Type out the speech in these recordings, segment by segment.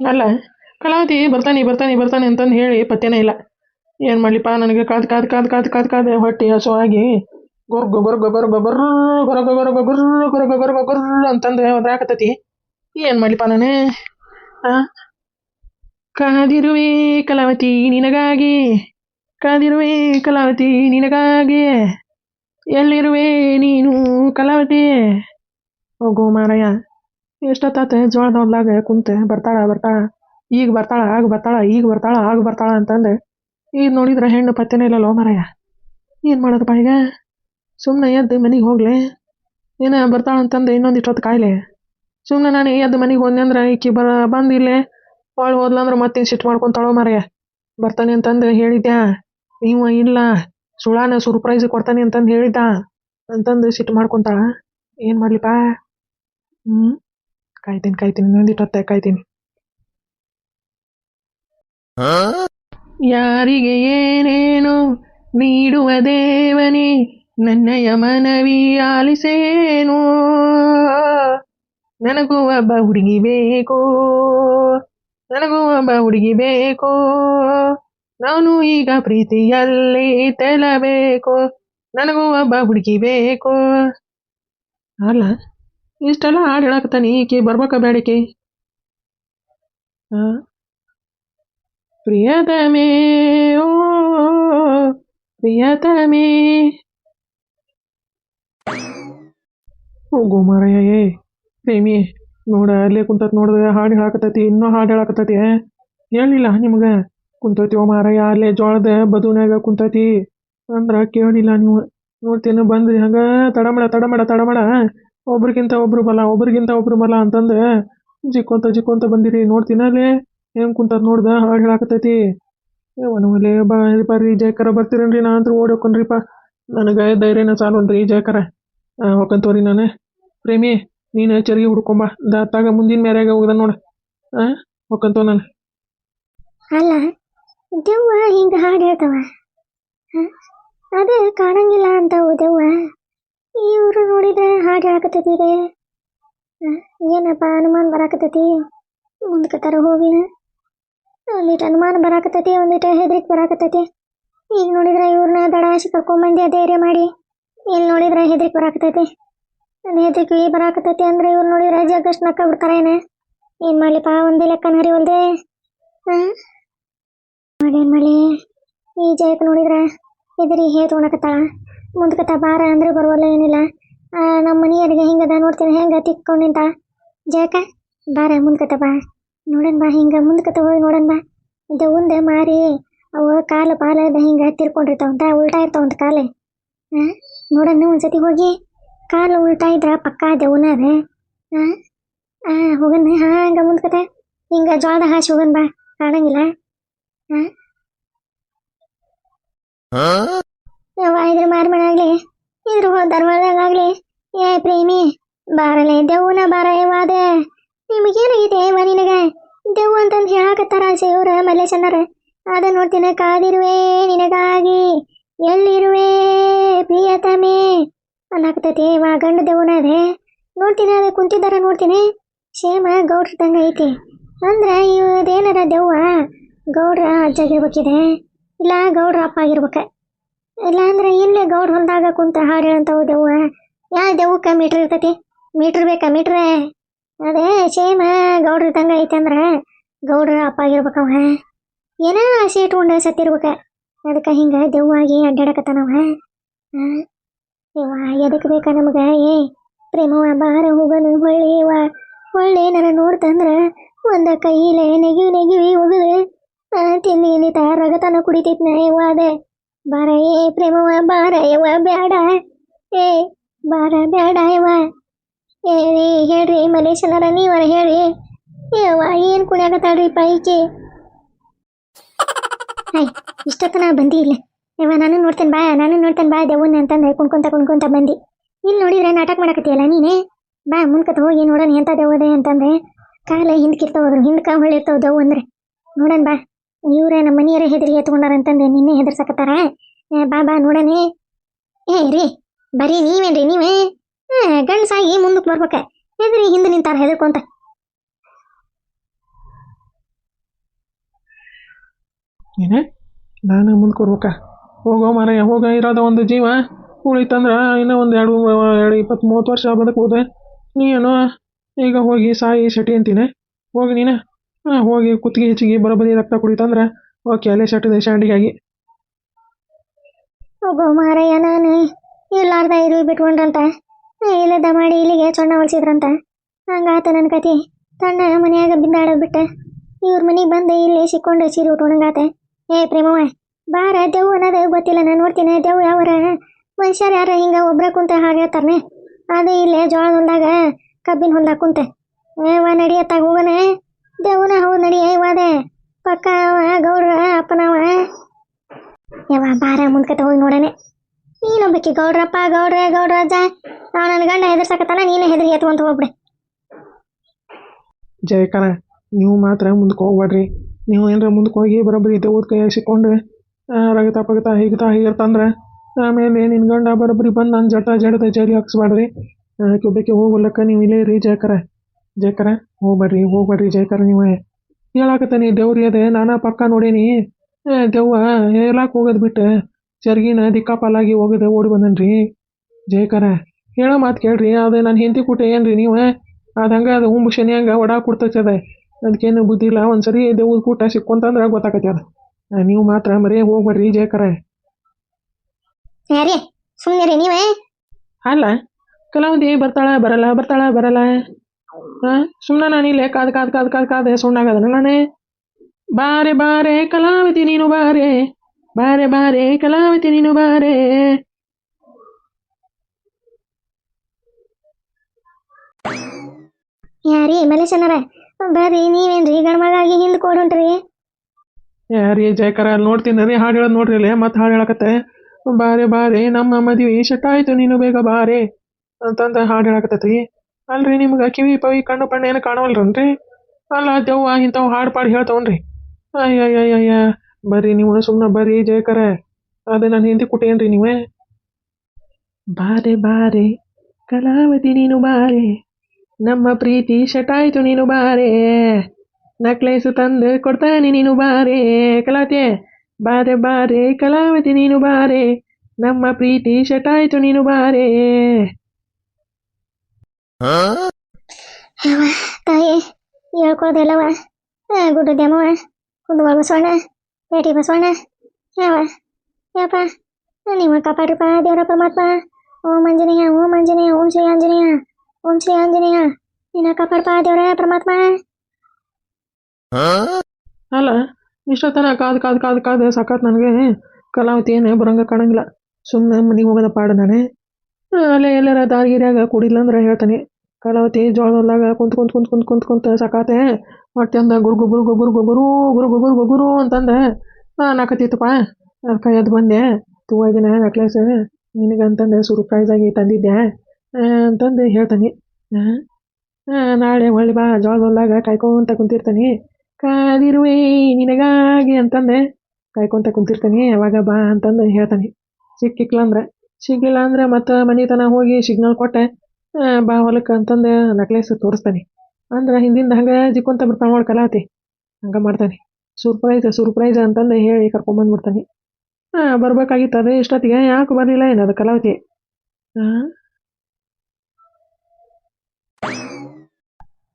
ಅಲ್ಲ ಕಲಾವತಿ ಬರ್ತಾನೆ ಬರ್ತಾನೆ ಬರ್ತಾನೆ ಅಂತಂದು ಹೇಳಿ ಪತ್ತೆನೇ ಇಲ್ಲ ಏನು ಮಾಡಲಿಪ್ಪ ನನಗೆ ಕಾದು ಕಾದು ಕಾದು ಕಾದು ಕಾದು ಕಾದು ಹೊಟ್ಟೆ ಹಸುವಾಗಿ ಗೊರ್ ಗೊಬರ್ ಗೊಬರ್ ಗೊರ್ರ ಗೊರ ಗೊರಗ ಗುರ್ರ ಗೊರ ಗೊರಗ ಗುರ್ರ ಅಂತಂದು ಒದ್ರಾಕತ್ತತಿ ಏನು ಮಾಡಲಿಪ್ಪ ನಾನೇ ಕಾದಿರುವೆ ಕಲಾವತಿ ನಿನಗಾಗಿ ಕಾದಿರುವೆ ಕಲಾವತಿ ನಿನಗಾಗಿ ಎಲ್ಲಿರುವೆ ನೀನು ಕಲಾವತಿ ಹೋಗು ಮಾರಯ್ಯ ಎಷ್ಟೊತ್ತಾತ ಜೋಳದ ಹೊಲ್ದಾಗ ಕುಂತ ಬರ್ತಾಳ ಬರ್ತಾಳ, ಈಗ ಬರ್ತಾಳ, ಆಗ ಬರ್ತಾಳ, ಈಗ ಬರ್ತಾಳ, ಆಗ ಬರ್ತಾಳ ಅಂತಂದು. ಈಗ ನೋಡಿದ್ರೆ ಹೆಣ್ಣು ಪತ್ತೆನೇ ಇಲ್ಲಲ್ಲೋ ಮರಯ್ಯ ಏನು ಮಾಡೋದಪ್ಪ ಈಗ? ಸುಮ್ಮನೆ ಎದ್ದು ಮನೆಗೆ ಹೋಗ್ಲಿ. ಏನ ಬರ್ತಾಳ ಅಂತಂದು ಕಾಯಿಲೆ. ಸುಮ್ಮನೆ ನಾನು ಎದ್ದು ಮನೆಗೆ ಹೋದ್ನೆ ಅಂದ್ರೆ ಈಕಿ ಬರ ಬಂದಿಲ್ಲೇ ಹೊಳ್ ಹೋದ್ಲಂದ್ರೆ ಮತ್ತೇನ್ ಸಿಟ್ಟು ಮಾಡ್ಕೊಂತಾಳೋ ಮರಯ್ಯ ಬರ್ತಾನೆ ಅಂತಂದು ಹೇಳಿದ್ಯಾ? ನೀವು ಇಲ್ಲ ಸುಳಾನ ಸರ್ಪ್ರೈಸ್ ಕೊಡ್ತಾನೆ ಅಂತಂದು ಹೇಳಿದ್ದ ಅಂತಂದು ಸಿಟ್ಟು ಮಾಡ್ಕೊಂತಾಳ. ಏನು ಮಾಡ್ಲಿಪ್ಪ? ಹ್ಞೂ ಕಾಯ್ತೀನಿ ಕಾಯ್ತೀನಿ ಇನ್ನೊಂದಿಟ್ಟು ಹೊತ್ತೆ ಕಾಯ್ತೀನಿ ಯಾರಿಗೆ ಏನೇನು ನೀಡುವ ದೇವನೇ ನನ್ನ ಯಮನವಿ ಆಲಿಸೇನು? ನನಗೂ ಒಬ್ಬ ಹುಡುಗಿ ಬೇಕು. ನನಗೂ ಒಬ್ಬ ಹುಡುಗಿ ಬೇಕು. ನಾನು ಈಗ ಪ್ರೀತಿಯಲ್ಲಿ ತೆಲಬೇಕು. ನನಗೂ ಒಬ್ಬ ಹುಡುಗಿ ಬೇಕು. ಅಲ್ಲ ಇಷ್ಟೆಲ್ಲ ಹಾಡು ಹೇಳಕತ್ತಾನೆ, ಈಕೆ ಬರ್ಬೇಕ ಬೇಡಿಕೆ ಪ್ರಿಯತಮೇ ಓ ಪ್ರಿಯತಮೇ ಹೋಗು ಮಾರಯ್ಯ ಏ, ಪ್ರೇಮಿ, ನೋಡ, ಅಲ್ಲೇ ಕುಂತತ್ ನೋಡಿದ್ರೆ ಹಾಡು ಹೇಳಕತ್ತೈತಿ, ಇನ್ನೂ ಹಾಡು ಹೇಳಕತ್ತೈತಿ ಹೇಳಿಲ್ಲ ನಿಮ್ಗೆ? ಕುಂತೈತಿ ಓ ಮಾರಯ್ಯ, ಅಲ್ಲೇ ಜೋಳದ ಬದುನಾಗ ಕುಂತೈತಿ. ಅಂದ್ರೆ ಕೇಳಿಲ್ಲ ನೀವು. ನೋಡ್ತೀನಿ, ಬಂದ್ರಿ, ಹಂಗ ತಡಮಡ ತಡಮಡ ತಡಮಡ ಒಬ್ರಿಗಿಂತ ಒಬ್ರು ಬಲ, ಒಬ್ರಿಗಿಂತ ಒಬ್ರು ಬಲ ಅಂತಂದು ಜಿಕ್ಕೊಂತ ಜಿಕ್ಕೊಂತ ಬಂದಿರಿ, ನೋಡ್ತೀನಿ ಅಲ್ಲೇ? ಹೆಂಗ್ ಕುಂತದ್ ನೋಡ್ದ? ಹಾಡು ಹೇಳಕತ್ತೈತಿ. ಒಲೆ ಬಾ ಬರ್ರಿ ಜಯಕರ ಬರ್ತೀರೇನ್ರಿ? ನಾ ಅಂತೂ ಓಡಿ ಹೋಗ್ಕೊಂಡ್ರಿಪ್ಪ ನನಗೆ ಧೈರ್ಯನ ಸಾಲೋನ್ರಿ ಜಯಕರ. ಹೋಗಂತವ್ರಿ ನಾನು. ಪ್ರೇಮಿ, ನೀನು ಚರಿಗೆ ಹುಡ್ಕೊಂಬ. ದಾತಾಗ ಮುಂದಿನ ಮೇರೆಗೆ ಹೋಗ್ದ ನೋಡ. ಹಾಂ ಹೋಗಂತವ್ ನಾನು. ಅಲ್ಲ, ದೆವ್ವ ಹಿಂಗೆ ಹಾಡು ಹೇಳ್ತವ? ಅದೇ ಕಾಣಂಗಿಲ್ಲ ಅಂತ ದೆವ್ವ. ಇವರು ನೋಡಿದ್ರೆ ಹಾಗೆ ಹೇಳಕತ್ತೈತಿ ಇದೆ? ಏನಪ್ಪ ಅನುಮಾನ ಬರಾಕತ್ತೈತಿ? ಮುಂದಕ್ಕೆ ಹೋಗಿ. ಒಂದಿಟ್ಟು ಅನುಮಾನ ಬರಾಕತ್ತೈತಿ ಒಂದಿಟ್ಟು ಹೆದರಿಕೆ ಬರಾಕತ್ತೈತಿ. ಈಗ ನೋಡಿದ್ರೆ ಇವ್ರನ್ನ ದಡಾಸಿ ಕರ್ಕೊಂಬಂದಿ ಧೈರ್ಯ ಮಾಡಿ. ಇಲ್ಲಿ ನೋಡಿದ್ರೆ ಹೆದರಿಕೆ ಬರಾಕತ್ತೈತಿ. ಅದು ಈ ಬರಾಕತ್ತೈತಿ ಅಂದ್ರೆ ಇವ್ರು ನೋಡಿದ್ರೆ ಜಗ್ಗಷ್ಟು ನಕ್ಕ ಬಿಡ್ತಾರೇನ ಏನು? ಮಾಡ್ಲಿಪ್ಪ? ಒಂದೇ ಲೆಕ್ಕನ ಒಂದೇ ಹಾಂ ಮಾಡೇನ್ ಮಳಿ ಈ ಜಯಕ್ಕೆ ನೋಡಿದ್ರೆ ಎದುರಿ ಹೇ ತೊಗೊಳಕತ್ತಾಳ. ಮುಂದ್ಕತ್ತ ಬಾರ ಅಂದ್ರೆ ಬರುವಲ್ಲ ಏನಿಲ್ಲ. ನಮ್ಮ ನಮ್ಮ ಮನೆಯವ್ರಿಗೆ ಹಿಂಗದ ನೋಡ್ತೀನಿ, ಹೆಂಗ ತಿಕ್ಕೊಂಡು ನಿಂತ. ಜಯಕ ಬಾರ ಮುಂದ್ಕತ್ತ ಬಾ. ನೋಡನ್ ಬಾ, ಹಿಂಗ ಮುಂದ್ಕತ್ತ ಹೋಗಿ ನೋಡನ್ ಬಾ. ದೆವ್ವಂದ ಮಾರಿ, ಅವು ಕಾಲು ಪಾಲದ ಹಿಂಗ ತಿರ್ಕೊಂಡಿರ್ತಾವಂತ ಉಲ್ಟಾ ಇರ್ತಾವಂತ ಕಾಲೆ. ಹಾ ನೋಡನ್ನು ಒಂದ್ಸತಿ ಹೋಗಿ, ಕಾಲು ಉಲ್ಟಾ ಇದ್ರ ಪಕ್ಕಾ ದೆವ್ವನ ಅದ. ಹಾಂ ಹಾಂ ಹೋಗನ್ ಹಾಂ, ಹಂಗ ಹಿಂಗ ಹಾಸಿ ಹೋಗನ್ ಬಾ. ಕಾಣಂಗಿಲ್ಲ. ಯವ್ವ ಇದ್ರ ಮಾರ್ಮಣಾಗ್ಲಿ ಇದ್ರ ಧರ್ಮದಾಗಲಿ ಏ ಪ್ರೇಮಿ, ಬಾರಲೆ ದೆವ್ವನ ಬಾರ ಯವ್ವಾದೆ ನಿಮಗೇನಾಗಿದೆ ಯವ್ವ ನಿನಗ? ದೆವ್ವ ಅಂತಂದು ಹೇಳಕತ್ತಾರ ಸೇವ್ರ ಮಲ್ಲೇಶನ್ನರ ಅದ ನೋಡ್ತೀನಿ ಕಾದಿರುವೆ ನಿನಗಾಗಿ, ಎಲ್ಲಿರುವೆ ಪ್ರಿಯತಮೆ? ಅನ್ನಾಕತೈತಿ ವಾ ಗಂಡ ದೆವ್ವನ ಅದೇ. ನೋಡ್ತೀನಿ ಅದೇ ಕುಂತಿದ್ದಾರ ನೋಡ್ತೀನಿ? ಕ್ಷೇಮ ಗೌಡ್ರದಂಗ ಐತಿ. ಅಂದ್ರ ಇದೇನಾರ ದೆವ್ವ? ಗೌಡ್ರ ಅಜ್ಜಾಗಿರ್ಬೇಕಿದೆ. ಇಲ್ಲ ಗೌಡ್ರ ಅಪ್ಪ ಆಗಿರ್ಬೇಕ ಇಲ್ಲ ಅಂದ್ರೆ ಇಲ್ಲೇ ಗೌಡ್ ಹೊಲ್ದಾಗ ಕುಂತ ಹಾಡು ಹೇಳ್ತಾವು ದೆವ್ವ ಯಾವ ದೆವ್ವಕ್ಕ ಮೀಟ್ರ್ ಇರ್ತೈತಿ? ಮೀಟ್ರ್ ಬೇಕಾ ಮೀಟ್ರೆ? ಅದೇ ಸೇಮ ಗೌಡ್ರ ಇದ್ದಂಗ ಐತೆ ಅಂದ್ರ ಗೌಡ್ರ ಅಪ್ಪ ಆಗಿರ್ಬೇಕವ ಏನ ಆಸೆ ಇಟ್ಕೊಂಡ ಸತ್ತಿರ್ಬೇಕ? ಅದಕ್ಕೆ ಹಿಂಗ ದೆವ್ವಾಗಿ ಅಡ್ಡಾಡಕತ್ತಾನವ ಯವ್ವ ಎದಕ್ಕೆ ಬೇಕಾ ನಮಗ, ಏ? ಪ್ರೇಮವ ಬಾರ ಹೋಗನು ಹೊಳ್ಳಿವ ಹೊಳ್ಳಿ ಏನಾರ ನೋಡ್ತಂದ್ರ ಒಂದ ಕೈಲೆ ನೆಗಿವಿ ನೆಗಿವಿ ಹೋಗದೆ ತಿನ್ನಿ ತಯಾರಾಗತನ ರಗತನ ನಾ ಇವ ಅದೇ. ಬಾರ ಏ ಪ್ರೇಮವ ಬಾರ ಯವ್ವ ಬ್ಯಾಡ ಏ, ಬಾರ ಬ್ಯಾಡ ಯವ್ವ ಏ ಹೇಳ್ರಿ ಮಲೇಶನರ ನೀವರ ಹೇಳಿ. ಯವ್ವ, ಏನ್ ಕುಣಿಯಾಕತ್ತಾಳ್ರಿ ಪೈಕಿ ಹಾಯ್ ಇಷ್ಟೊತ್ತನ ಬಂದಿ ಇಲ್ಲ. ಯವ್ವ, ನಾನು ನೋಡ್ತೇನೆ ಬಾ, ನಾನು ನೋಡ್ತೇನೆ ಬಾ ದೆವ್ವನ್ನ ಅಂತಂದ್ರೆ ಕುಣ್ಕೊಂತ ಕುಣ್ಕೊಂತ ಬಂದಿ. ಇಲ್ಲಿ ನೋಡಿದ್ರೆ ನಾಟಕ ಮಾಡಕತ್ತೀಯಲ್ಲ ನೀನೇ? ಬಾ, ಮುಂದ್ಕತ್ ಹೋಗಿ ನೋಡೋಣ ಎಂತ ದೆವ್ವದೆ ಅಂತಂದ್ರೆ. ಕಾಲ ಹಿಂದ್ಕಿರ್ತಾವ ಅದ್ರ ಹಿಂದ್ಕ ಹೊಳಿರ್ತಾವ ದೇವು ಅಂದ್ರೆ. ನೋಡೋಣ ಬಾ. ಇವ್ರ ನಮ್ಮ ಮನೆಯವರೇ ಹೆದರಿ ಎತ್ಕೊಂಡಾರ ಅಂತಂದು ನಿನ್ನೆ ಹೆದರ್ಸಕತ್ತಾರ? ಬಾ ಬಾ, ನೋಡನೆ. ಏ, ರೀ, ಬರೀ ನೀವೇನ್ರಿ, ನೀವೇ? ಗಂಡಸಾಗಿ ಮುಂದಕ್ಕೆ ಬರ್ಬೇಕ. ಹೆದರಿ ಹಿಂದೆ ನಿಂತಾರ ಹೆದರ್ಕೊಂತ ಏನ ನಾನು ಮುಂದೆ ಕೊಡ್ಬೇಕ ಹೋಗೋ ಮಾರಾಯ, ಹೋಗ, ಇರೋದ ಒಂದು ಜೀವ. ಉಳಿತಂದ್ರ ಇನ್ನೂ ಒಂದು ಎರಡು ಎರಡು ಇಪ್ಪತ್ತು ಮೂವತ್ತು ವರ್ಷ ಬದುಕ್ಬೋದೆ. ನೀ ಏನೋ, ಈಗ ಹೋಗಿ ಸಾಯಿ ಶೆಟ್ಟಿ ಅಂತೀನಿ. ಹೋಗಿ ನೀನು. ಹೋಗಿ ಕುತ್ತಿಗೆ ಹೆಚ್ಚಿಗೆ ಬರೋಬ್ಬರಿ ರಕ್ತ ಕುಡಿತಂದ್ರೆ ಓಕೆ ಅಲ್ಲೇ ಶೆಟ್ಟದ ಶಾಂಡಿಗಾಗಿ. ಹೋಗೋ ಮಾರಯ್ಯ, ನಾನು ಇಲ್ಲಾರ್ದ ಇರು ಬಿಟ್ಕೊಂಡ್ರಂತ. ಇಲ್ಲದ ಮಾಡಿ ಇಲ್ಲಿಗೆ ಸೊಣ್ಣ ಹೊಲ್ಸಿದ್ರಂತ. ಹಂಗಾತ ನನ್ನ ಕತಿ ತಣ್ಣ ಮನೆಯಾಗ ಬಿದ್ದಾಡೋದು ಬಿಟ್ಟ. ಇವ್ರ ಮನೆಗೆ ಬಂದು ಇಲ್ಲಿ ಸಿಕ್ಕೊಂಡು ಸೀರೆ ಉಟ್ಕೊಂಡಂಗಾತೆ ಏ, ಪ್ರೇಮವ್ವ, ಬಾರ ದೇವು ಅನ್ನೋದು ಗೊತ್ತಿಲ್ಲ, ನಾನು ನೋಡ್ತೀನಿ. ದೆವ್ವ ಯಾವರ ಮನುಷ್ಯರು ಯಾರ ಹಿಂಗ ಒಬ್ರ ಕುಂತ ಹಾಗೆ ಹೇಳ್ತಾರನೆ. ಅದು ಇಲ್ಲೇ ಜೋಳದ ಹೊಲ್ದಾಗ ಕಬ್ಬಿನ ಹೊಲ್ದಾಗ ಏ ಏವ ನಡಿಯತ್ತಾಗ ಹೋಗನೆ. ದೆವ್ವನ ಹೌದು ನಡಿ ಪಕ್ಕ ಅವ, ಗೌಡ್ರ, ಅಪ್ಪನವ. ಯವ್ವ, ಬಾರ ಮುಂದ್ಕತ ಹೋಗಿ ನೋಡನೆ. ನೀನೊಬ್ಬಕಿ ಗೌಡ್ರಪ್ಪ, ಗೌಡ್ರ, ಗೌಡ್ರಜ್ಜ. ಅವ ನನ್ನ ಗಂಡ ಹೆದರ್ಸಕತ್ತಾನ, ನೀನು ಹೆದರಿ ಎತ್ಕೊಂತ ಹೋಗ್ಬಿಡೆ. ಜಯಕರ ನೀವು ಮಾತ್ರ ಮುಂದಕ್ಕೆ ಹೋಗ್ಬೇಡ್ರಿ. ನೀವು ಏನಾರ ಮುಂದಕ್ಕೆ ಹೋಗಿ ಬರೋಬ್ಬರಿ ದೇವ್ರ ಕೈಯಾಗ ಸಿಕ್ಕೊಂಡು. ರಗತ ಪಗತ ಹೀಗತಾ ಹೀಗಿರ್ತಂದ್ರೆ, ಆಮೇಲೆ ನಿನ್ನ ಗಂಡ ಬರೋಬ್ಬರಿ ಬಂದು ನನ್ನ ಜಟ ಜಡದ ಜಡಿ ಹಾಕ್ಸ್ಬೇಡ್ರಿ ಕ್ಯೂಬಕ್ಕೆ ಹೋಗ್ಲಕ್ಕ ನೀವು ಇಲ್ಲೇ ರೀ ಜಯಕರ ಜಯಕರ ಹೋಗ್ಬೇಡ್ರಿ ಹೋಗ್ಬೇಡ್ರಿ ಜಯಕರ ನೀವು. ಹೇಳಾಕತ್ತಾನೆ ದೇವ್ರಿ ಅದೇ ನಾನಾ ಪಕ್ಕ ನೋಡೀನಿ. ದೆವ್ವ ಹೇಳಕ್ಕೆ ಹೋಗೋದು ಬಿಟ್ಟು ಚರ್ಗಿನ ದಿಕ್ಕಾಪಾಲಾಗಿ ಹೋಗದೆ ಓಡಿ ಬಂದನ್ರಿ. ಜಯಕರ ಹೇಳೋ ಮಾತು ಕೇಳ್ರಿ ಅದು ನನ್ನ ಹೆಂಡತಿ ಕೂಟ ಏನ್ರಿ ನೀವು? ಅದು ಹಂಗೆ ಅದು ಹುಂಬು ಶನಿ ಹಂಗೆ ಒಡ ಕೊಡ್ತೈತದ. ಅದಕ್ಕೇನು ಬುದ್ಧಿ ಇಲ್ಲ ಒಂದು ಸರಿ ದೇವ್ರ ಕೂಟ ಸಿಕ್ಕೊಂತಂದ್ರೆ ಗೊತ್ತಾಕತಿ ಅದು. ನೀವು ಮಾತ್ರ ಮರೇ ಹೋಗ್ಬೇಡ್ರಿ ಜಯಕರ. ಸುಮ್ಮನೆ ರೀ ನೀವೇ. ಅಲ್ಲ ಕೆಲವೊಂದು ಬರ್ತಾಳ ಬರಲ್ಲ ಬರ್ತಾಳ ಬರಲ್ಲ. ಸುಮ್ಮನೆ ನಾನು ಇಲ್ಲೇ ಕಾದ್ ಕಾದ್ ಕಾದ್ ಕಾದ್ ಕಾದೆ ಸುಣ್ಣಾಗದನ ನಾನೇ? ಬಾರೆ ಬಾರೆ ಕಲಾವತಿ ನೀನು ಬಾರೆ. ಬಾರೆ ಬಾರೆ ಕಲಾವತಿ ನೀನು ಬಾರೆ. ಯಾರಿ ಮಲೇಶನರ ಬರ್ರಿ ನೀವೇನ್ರಿ? ಗಣಮಗಾಗಿ ಹಿಂದ್ ಕೊಡುಂಟ್ರಿ? ಯಾರಿ ಜಯಕರ ಅಲ್ಲಿ ನೋಡ್ತೀನಿ ರೀ ಹಾಡು ಹೇಳೋದು ನೋಡ್ರಿ ಇಲ್ಲೇ ಮತ್ತೆ ಹಾಡು ಹೇಳಕತ್ತೆ. ಬಾರೆ ಬಾರೆ ನಮ್ಮ ಮದುವೆ ಶಟ್ ಆಯ್ತು ನೀನು ಬೇಗ ಬಾರೆ. ಅಂತಂದ ಹಾಡು ಹೇಳಕತ್ತೈತಿ ಅಲ್ರಿ, ನಿಮ್ಗೆ ಕಿವಿ ಪವಿ ಕಣ್ಣು ಪಣ್ಣು ಏನು ಕಾಣವಲ್ರನ್ರಿ? ಅಲ್ಲ, ದೆವ್ವ ಇಂಥವು ಹಾಡು ಪಾಡು ಹೇಳ್ತಾವನ್ರಿ. ಅಯ್ಯಯ್ಯಯ್ಯ ಬರ್ರಿ ನೀವು ಸುಮ್ಮನೆ ಬರ್ರಿ, ಜಯಕರ. ಅದೇ ನಾನು ಹಿಂದಿ ಕುಟ್ಟೇನ್ರಿ ನೀವೇ? ಬಾರೆ ಬಾರೆ, ಕಲಾವತಿ ನೀನು ಬಾರೆ. ನಮ್ಮ ಪ್ರೀತಿ ಶಟಾಯಿತು ನೀನು ಬಾರೆ. ನಕ್ಲೈಸ್ ತಂದು ಕೊಡ್ತಾನೆ ನೀನು ಬಾರೆ. ಕಲಾತೆ ಬಾರೆ ಬಾರೆ, ಕಲಾವತಿ ನೀನು ಬಾರೆ. ನಮ್ಮ ಪ್ರೀತಿ ಶಟಾಯಿತು ನೀನು ಬಾರೆ. ಯವ್ವ ತಾಯಿ ಹೇಳ್ಕೊಳ್ದಲ್ಲವ ಗುಡ್ಡ ದ್ಯಾಮವ ಕುಂದುವ ಬಸವಣ್ಣ ಬೇಟಿ ಬಸವಣ್ಣ. ಯಾವ ಯಪ್ಪ ನಿಮ್ಮ ಕಾಪಾಡ್ರಪ್ಪ, ದೇವರ ಪರಮಾತ್ಮ. ಓಂ ಆಂಜನೇಯ ಓಂ ಆಂಜನೇಯ, ಓಂ ಶ್ರೀ ಆಂಜನೇಯ, ಓಂ ಶ್ರೀ ಆಂಜನೇಯ. ನಿನ್ನ ಕಾಪಾಡ್ಪ, ದೇವರ ಪರಮಾತ್ಮ. ಅಲ್ಲ, ಇಷ್ಟೊತ್ತನ ಕಾದು ಕಾದು ಕಾದು ಕಾದು ಸಾಕಾತ್ ನನಗೆ ಕಲಾವತಿ ಏನು ಬರಂಗ ಕಾಣಂಗಿಲ್ಲ. ಸುಮ್ಮನೆ ಮನೆಗೆ ಹೋಗೋದ ಪಾಡು ನಾನೇ. ಅಲ್ಲೇ ಎಲ್ಲಾರ ದಾರಿಗಿರಿಯಾಗ ಕುಡಿಲ್ಲ ಅಂದ್ರೆ ಹೇಳ್ತಾನೆ. ಕಲಾವತಿ ಜೋಳದಾಗ ಕುಂತ್ ಕುಂತ್ ಕುಂತ್ ಕುಂತ್ ಕುಂತ್ ಕುಂತ ಸಾಕಾತೆ. ಹೊಟ್ಟೆ ಅಂದ ಗುರು ಗುರು ಗುರು ಗುರು ಗುರುಗು ಗುರು ಗುರು ಅಂತಂದ. ನಾಕತ್ತಿತ್ತಪ್ಪ ಅದಕ್ಕೆ ಎದ್ದು ಬಂದೆ. ತೂವಾಗಿನ ನೆಕ್ಲೆಸ್ ನಿನಗಂತಂದು ಸುರು ಆಗಿ ತಂದಿದ್ದೆ ಅಂತಂದು ಹೇಳ್ತಾನೆ. ನಾಳೆ ಹೊಳ್ಳಿ ಬಾ, ಜೋಳ ಹೊಲ್ದಾಗ ಕಾಯ್ಕೊಂತ ಕುಂತಿರ್ತಾನೆ. ಕಾದಿರುವೆ ನಿನಗಾಗಿ ಅಂತಂದೆ. ಕಾಯ್ಕೊಂತ ಕುಂತಿರ್ತಾನೆ, ಅವಾಗ ಬಾ ಅಂತಂದು ಹೇಳ್ತಾನೆ. ಸಿಕ್ಕಿಕ್ಲ ಅಂದ್ರೆ ಸಿಗ್ಲಿಲ್ಲ ಅಂದ್ರೆ ಮತ್ತೆ ಮನೆತನ ಹೋಗಿ ಸಿಗ್ನಲ್ ಕೊಟ್ಟೆ ಬಾ ಹೊಲಕ್ಕೆ ಅಂತಂದು ನಕ್ಲೇಸ್ ತೋರಿಸ್ತಾನೆ. ಅಂದ್ರೆ ಹಿಂದಿಂದ ಹಂಗೆ ಜಿಕ್ಕೊಂತ ಬಿಡ್ತಾನೆ ನೋಡಿ ಕಲಾವತಿ. ಹಂಗೆ ಮಾಡ್ತಾನೆ. ಸರ್ಪ್ರೈಸ್ ಸರ್ಪ್ರೈಸ್ ಅಂತಂದು ಹೇಳಿ ಕರ್ಕೊಂಬಂದ್ಬಿಡ್ತಾನೆ ಹಾಂ ಬರ್ಬೇಕಾಗಿತ್ತು, ಅದೇ ಇಷ್ಟೊತ್ತಿಗೆ. ಯಾಕೆ ಬರಲಿಲ್ಲ ಏನದು ಕಲಾವತಿ?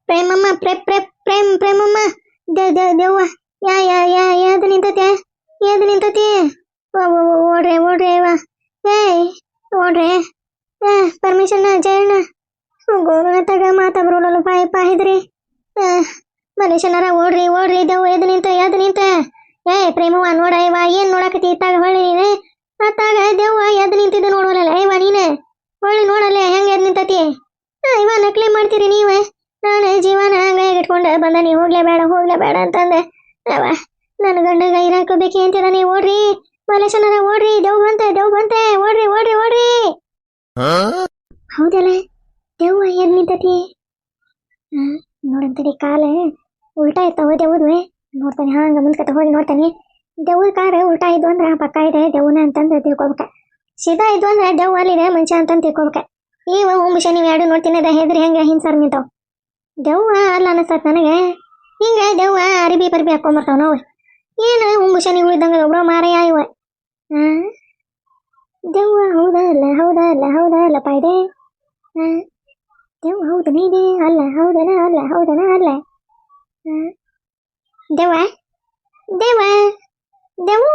ಪ್ರೇಮಮ್ಮ, ಪ್ರೇ ಪ್ರೇ, ಪ್ರೇಮ್, ಪ್ರೇಮಮ್ಮ. ದೇವ್ವ. ಯಾ ಯಾ ಯಾ, ಯಾವ್ದು ನಿಂತತೆ? ಯಾವ್ದು ನಿಂತತಿ? ಓಡ್ರಿ ಓಡ್ರಿ ಅವ ಏಯ್, ನೋಡ್ರಿ. ಏ ಪರ್ಮಿಷನ್ ಜಯಣ್ಣ ಗೋರುನ ತಗ ಮಾತಾ ಬರೋಲ್ಲ ಪಾಯ ಪಾಹಿದ್ರಿ ಮನುಷ್ಯನಾರ ಓಡ್ರಿ ಓಡ್ರಿ ದೇವ್ ಎದ್ ನಿಂತ ಎದ್ ನಿಂತ. ಏಯ್ ಪ್ರೇಮವ್ವ, ನೋಡ ಇವ ಏನ್ ನೋಡಕತ್ತಿ, ಇತ್ತಾಗ ಹೊಳ್ಳಿ ನೀನೆ? ಅತ್ತಾಗ ದೇವ್ವ ಎದ್ ನಿಂತಿದ್ದು ನೋಡೋಲ್ಲ ಇವ ನೀನೆ? ಹೊಳ್ಳಿ ನೋಡಲ್ಲ, ಹೆಂಗ್ ಎದ್ ನಿಂತತಿ? ಇವ ನಕಲಿ ಮಾಡ್ತೀರಿ ನೀವೇ? ನಾನು ಜೀವನ ಹಂಗ ಇಟ್ಕೊಂಡು ಬಂದ ನೀವು ಹೋಗ್ಲೇ ಬೇಡ ಹೋಗ್ಲೇ ಬೇಡ ಅಂತಂದೆ. ಅವ ನನ್ನ ಗಂಡಗ ಇರಾಕೋಬೇಕಿ ಅಂತೀರ ನೀವು ಓಡ್ರಿ. ಮಲೇಶನರ ಓಡ್ರಿ ದೇವ್ ಬಂತೆ ದೇವ್ ಬಂತೆ, ಓಡ್ರಿ ಓಡ್ರಿ ಓಡ್ರಿ. ಹೌದಲ್ಲ ದೇವ್ ಏನ್ ನಿಂತತಿ? ನೋಡಂತಡಿ ಕಾಲ ಉಲ್ಟಾ ಇರ್ತಾವ ದೇವ್ದ್ವೆ ನೋಡ್ತಾನೆ ಹಂಗ ಮುಂದ್ಕತ ಹೋಗಿ ನೋಡ್ತಾನೆ. ದೇವ್ರ ಕಾರ ಉಲ್ಟಾ ಇದ್ವು ಅಂದ್ರ ಪಕ್ಕ ಇದೆ ದೇವ್ನ ಅಂತಂದು ತಿಳ್ಕೊಬೇಕ ಸೀದಾ ಇದ್ವು ಅಂದ್ರೆ ದೇವ್ ಅಲ್ಲಿದೆ, ಮನುಷ್ಯ ಅಂತಂದು ತಿಳ್ಕೊಬೇಕ ಈ ಹುಂಬುಷ ನೀವು ಎರಡು ನೋಡ್ತೀನಿ, ಅದ ಹೆದ್ರಿ ಹೆಂಗ ಹಿಂಸರ್ ನಿಂತಾವ್. ದೆವ್ವ ಅಲ್ಲ ಅನಸ್ತತ್ ನನಗೆ. ಹಿಂಗ ದೆವ್ವ ಅರಿಬಿ ಪರಿಬಿ ಹಾಕೊಂಬರ್ತಾವ ನಾವು. ಏನು ಉಂಗು ಶನಿ ಉಳಿದಂಗ ಮಾರಯ್ಯ ಇವ? ಹಾ ದೆವ್ವ ಹೌದಾ ಅಲ್ಲ ಹೌದಾ ಅಲ್ಲ ಹೌದಾ ಅಲ್ಲ ಪಾಯ್ದೆ? ಹಾ ದೇವ್ ಹೌದು ನೀನೇ ಅಲ್ಲ, ಹೌದನ ಅಲ್ಲ ಹೌದನ ಅಲ್ಲ? ದೇವ ದೆವ್ವ? ದೆವ್ವ?